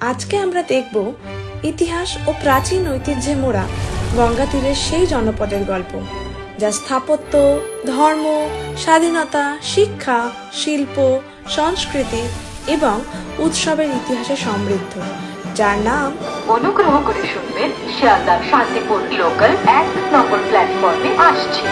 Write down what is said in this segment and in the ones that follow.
আজকে আমরা দেখব ইতিহাস ও প্রাচীন ঐতিহ্যে মোড়া গঙ্গা তীরের সেই জনপদের গল্প, যা স্থাপত্য, ধর্ম, স্বাধীনতা, শিক্ষা, শিল্প, সংস্কৃতি এবং উৎসবের ইতিহাসে সমৃদ্ধ, যার নাম অনুগ্রহ করে শুনবেন শিয়ালদার শান্তিপুর লোকাল এক নম্বর প্ল্যাটফর্মে আসছে।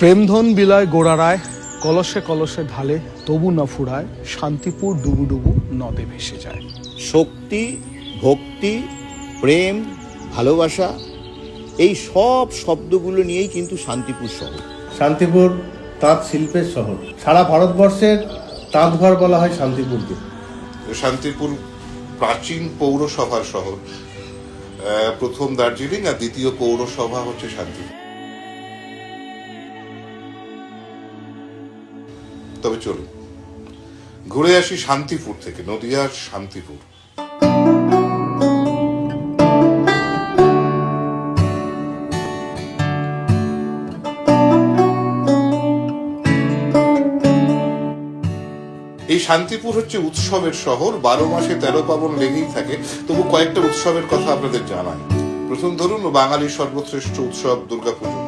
প্রেমধন বিলায় গোড়ারায় কলসে কলসে ঢালে তবু না ফুরায় শান্তিপুর ডুবু ডুবু নদে ভেসে যায়। শক্তি ভক্তি প্রেম ভালোবাসা এই সব শব্দগুলো নিয়েই কিন্তু শান্তিপুর শহর। শান্তিপুর তাঁত শিল্পের শহর। সারা ভারতবর্ষের তাঁতঘর বলা হয় শান্তিপুরকে। শান্তিপুর প্রাচীন পৌরসভার শহর। প্রথম দার্জিলিং আর দ্বিতীয় পৌরসভা হচ্ছে শান্তিপুর। তবে চলুন। ঘুরে আসি শান্তিপুর থেকে, নদিয়ার শান্তিপুর। এই শান্তিপুর হচ্ছে উৎসবের শহর, বারো মাসে তেরো পাবন লেগেই থাকে। তবু কয়েকটা উৎসবের কথা আপনাদের জানাই। প্রথম ধরুন, বাঙালির সর্বশ্রেষ্ঠ উৎসব দুর্গাপুজো।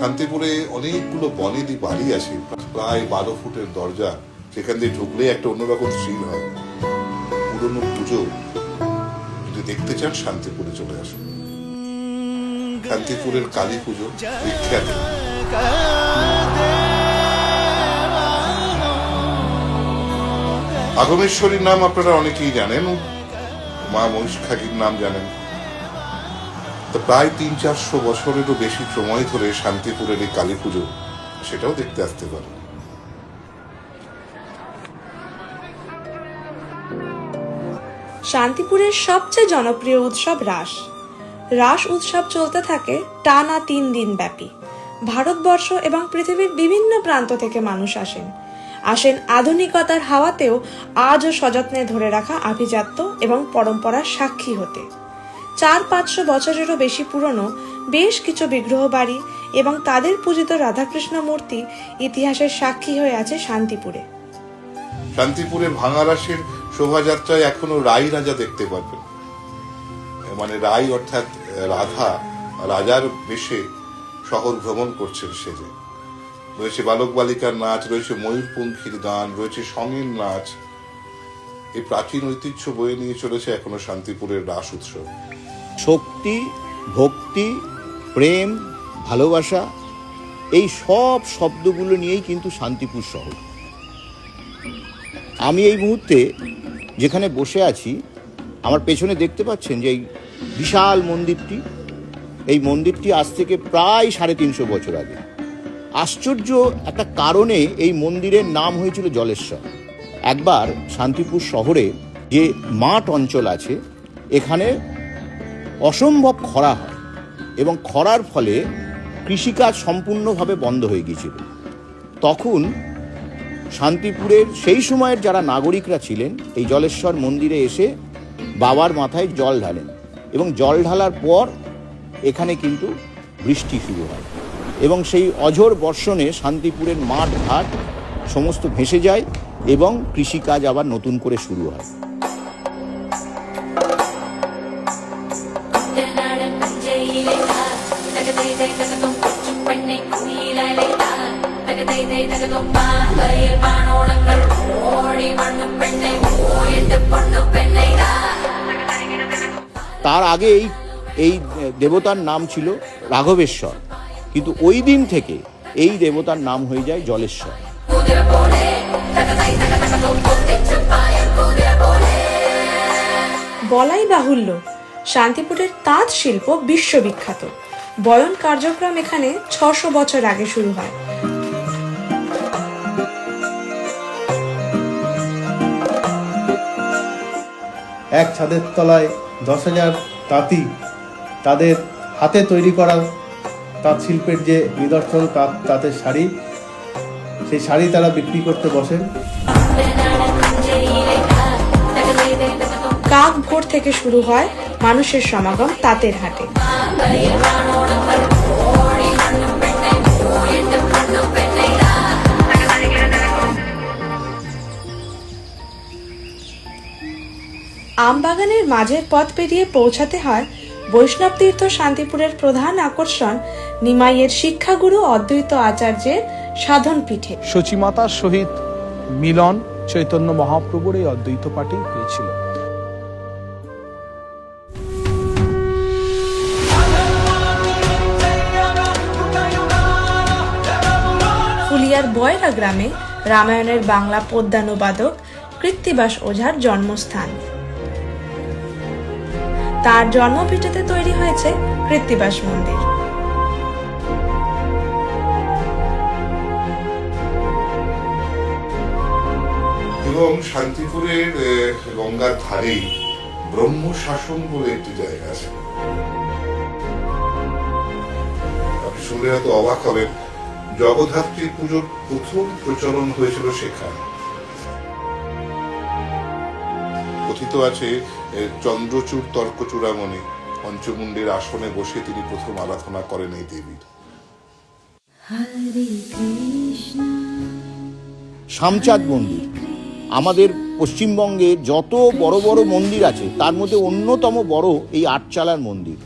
শান্তিপুরে অনেকগুলো বনেদি বাড়ি আছে। প্রায় বারো ফুটের দরজা, সেখান দিয়ে ঢুকলে একটা অন্যরকম ফিল হয়। পুরনো পুজো। যদি দেখতে চান, শান্তিপুরে চলে আসুন। শান্তিপুরের কালী পুজো বিখ্যাত। আগমেশ্বরীর নাম আপনারা অনেকেই জানেন। মা মহিষখাগির নাম জানেন। প্রায় তিন চারশো বছরেরও বেশি সময় ধরে শান্তিপুরের এই কালী পুজো, সেটাও দেখতে আসতে পারে। শান্তিপুরের সবচেয়ে জনপ্রিয় উৎসব রাস। রাস উৎসব চলতে থাকে টানা তিন দিন ব্যাপী। ভারতবর্ষ এবং পৃথিবীর বিভিন্ন প্রান্ত থেকে মানুষ আসেন। আসেন আধুনিকতার হাওয়াতেও আজও সযত্নে ধরে রাখা আভিজাত্য এবং পরম্পরার সাক্ষী হতে। চার পাঁচশো বছরেরও বেশি পুরনো বেশ কিছু বিগ্রহ বাড়ি এবং তাদের পূজিত রাধাকৃষ্ণ মূর্তি ইতিহাসের সাক্ষী হয়ে আছে শান্তিপুরে। শান্তিপুরের ভাঙারাসের শোভাযাত্রায় এখনও রাই রাজা দেখতে পারবেন। মানে রাই অর্থাৎ রাধা, রাজার বেশে শহর ভ্রমণ করছেন সেজে। রয়েছে বালক বালিকার নাচ, রয়েছে ময়ূরপঙ্খীর গান, রয়েছে সঙ্গীর নাচ। এই প্রাচীন ঐতিহ্য বয়ে নিয়ে চলেছে এখনও শান্তিপুরের রাস উৎসব। শক্তি, ভক্তি, প্রেম, ভালোবাসা, এই সব শব্দগুলো নিয়েই কিন্তু শান্তিপুর শহর। আমি এই মুহূর্তে যেখানে বসে আছি, আমার পেছনে দেখতে পাচ্ছেন যে এই বিশাল মন্দিরটি, এই মন্দিরটি আজ থেকে প্রায় সাড়ে তিনশো বছর আগে। আশ্চর্য একটা কারণে এই মন্দিরের নাম হয়েছিল জলেশ্বর। একবার শান্তিপুর শহরে যে মাঠ অঞ্চল আছে, এখানে অসম্ভব খরা হয় এবং খরার ফলে কৃষিকাজ সম্পূর্ণভাবে বন্ধ হয়ে গিয়েছিল। তখন শান্তিপুরের সেই সময়ের যারা নাগরিকরা ছিলেন, এই জলেশ্বর মন্দিরে এসে বাবার মাথায় জল ঢালেন এবং জল ঢালার পর এখানে কিন্তু বৃষ্টি শুরু হয় এবং সেই অঝোর বর্ষণে শান্তিপুরের মাঠ ঘাট সমস্ত ভেসে যায় এবং কৃষিকাজ আবার নতুন করে শুরু হয়। പെണ്ണെ കുയിലൈ താ തകതൈ തൈ തകതും പാമ്പയിൽ പാണോളങ്ങൾ ഓടി മണ്ണു പെണ്ണെ ഓയിട്ട് പൊണ്ണു പെണ്ണെ താ তার আগে এই এই দেবতার নাম ছিল রাঘবেশ্বর কিন্তু ওই দিন থেকে এই দেবতার নাম হয়ে যায় জলেশ্বর കുതിര പോലെ തകതൈ തക തകതും പൊട്ടിച്ചു പായം കുതിര പോലെ বলাই বাহুল্য শান্তিপুরের তাঁত শিল্প বিশ্ববিখ্যাত বয়ন কার্যক্রম এখানে ছশো বছর আগে শুরু হয়। এক ছাদের তলায় দশ হাজার তাঁতি তাদের হাতে তৈরি করা তাঁত শিল্পের যে নিদর্শন তাঁত তাঁতের শাড়ি সেই শাড়ি তারা বিক্রি করতে বসেন। কাক ভোর থেকে শুরু হয়। মানুষের সমাগম তাঁতের হাটে। আমবাগানের মাঝের পথ পেরিয়ে পৌঁছাতে হয় বৈষ্ণব তীর্থ শান্তিপুরের প্রধান আকর্ষণ নিমাইয়ের শিক্ষাগুরু অদ্বৈত আচার্যের সাধন পিঠে সচিমাতার সহিত মিলন চৈতন্য মহাপ্রভুর এই অদ্বৈত পাঠেই হয়েছিল। ফুলিয়ার বয়রা গ্রামে রামায়ণের বাংলা পদ্যানুবাদক কৃত্তিবাস ওঝার জন্মস্থান। তার জন্মভিটেতে তৈরি হয়েছে কৃত্তিবাস মন্দির। এবং শান্তিপুরের গঙ্গার ধারেই ব্রহ্ম শাসন বলে একটি জায়গা আছে। আপনি শুনলে হয়তো অবাক হবেন জগদ্ধাত্রী পুজোর প্রথম প্রচলন হয়েছিল সেখানে। কথিত আছে চন্দ্রচূড় তর্ক চূড়ামণি পঞ্চমুণ্ডের আসনে বসে তিনি প্রথম আরাধনা করেন এই দেবীর শামচাঁদ মন্দির। আমাদের পশ্চিমবঙ্গে যত বড় বড় মন্দির আছে তার মধ্যে অন্যতম বড় এই আটচালার মন্দির।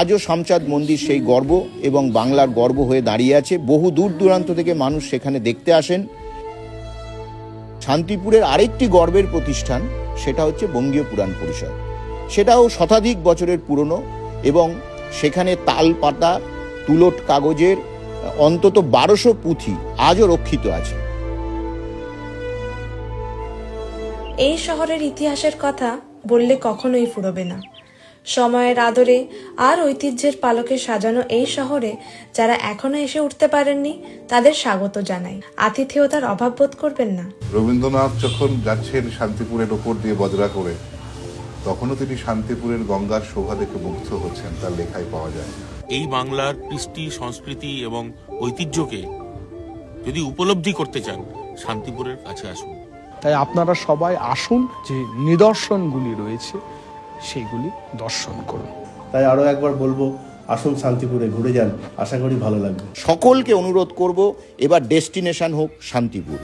আজও শামচাঁদ মন্দির সেই গর্ব এবং বাংলার গর্ব হয়ে দাঁড়িয়ে আছে। বহু দূর দূরান্ত থেকে মানুষ সেখানে দেখতে আসেন। শান্তিপুরের আরেকটি গর্বের প্রতিষ্ঠান, সেটা হচ্ছে বঙ্গীয় পুরাণ পরিষদ। সেটাও শতাধিক বছরের পুরনো এবং সেখানে তাল পাতা, তুলট কাগজের, অন্তত বারোশো পুঁথি আজও রক্ষিত আছে। এই শহরের ইতিহাসের কথা বললে কখনোই ফুরবে না। সময়ের আদরে আর ঐতিহ্যের পালকে সাজানো এই শহরে যারা এখনও এসে উঠতে পারেননি তাদের স্বাগত জানাই। আতিথেয়তার অভাব বোধ করবেন না। রবীন্দ্রনাথ যখন যাচ্ছেন শান্তিপুরের ওপর দিয়ে বজরা করে তখনও তিনি শান্তিপুরের গঙ্গার শোভা দেখে মুগ্ধ হচ্ছেন তার লেখায় পাওয়া যায়। এই বাংলার কৃষ্টি সংস্কৃতি এবং ঐতিহ্যকে যদি উপলব্ধি করতে চান শান্তিপুরের কাছে আসুন। তাই আপনারা সবাই আসুন যে নিদর্শনগুলি রয়েছে সেইগুলি দর্শন করুন। তাই আরও একবার বলব আসুন শান্তিপুরে ঘুরে যান। আশা করি ভালো লাগবে। সকলকে অনুরোধ করব এবার ডেস্টিনেশন হোক শান্তিপুর।